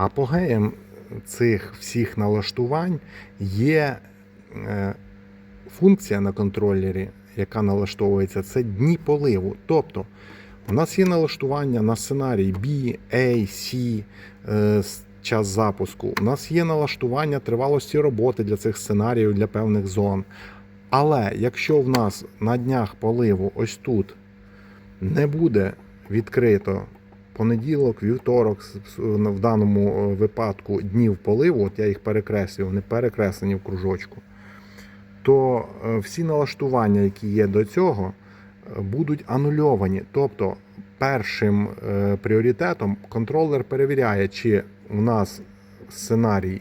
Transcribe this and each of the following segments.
Апогеєм цих всіх налаштувань є е, функція на контролері, яка налаштовується, це дні поливу. Тобто у нас є налаштування на сценарій B, A, C, е, час запуску. У нас є налаштування тривалості роботи для цих сценаріїв для певних зон. Але якщо в нас на днях поливу ось тут не буде відкрито понеділок, вівторок, в даному е, випадку днів поливу, от я їх перекреслюю, вони перекреслені в кружочку, то е, всі налаштування, які є до цього, е, будуть анульовані. Тобто першим пріоритетом контролер перевіряє, чи у нас сценарій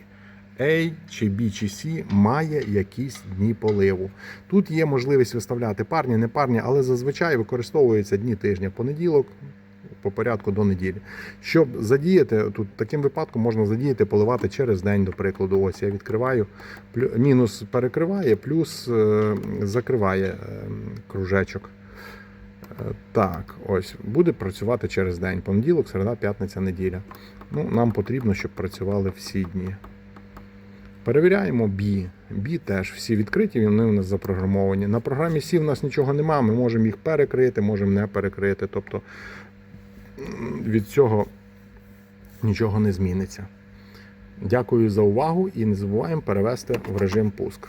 A, чи B, чи C має якісь дні поливу. Тут є можливість виставляти парні, не парні, але зазвичай використовуються дні тижня, понеділок. По порядку до неділі. Щоб задіяти, тут таким випадком можна задіяти, поливати через день, до прикладу. Ось я відкриваю, мінус перекриває, плюс е, закриває е, кружечок. Е, Так, ось буде працювати через день. Понеділок, середа, п'ятниця, неділя. Ну, нам потрібно, щоб працювали всі дні. Перевіряємо B. B теж всі відкриті, вони у нас запрограмовані. На програмі C в нас нічого немає, ми можемо їх перекрити, можемо не перекрити. Тобто від цього нічого не зміниться. Дякую за увагу і не забуваємо перевести в режим пуск.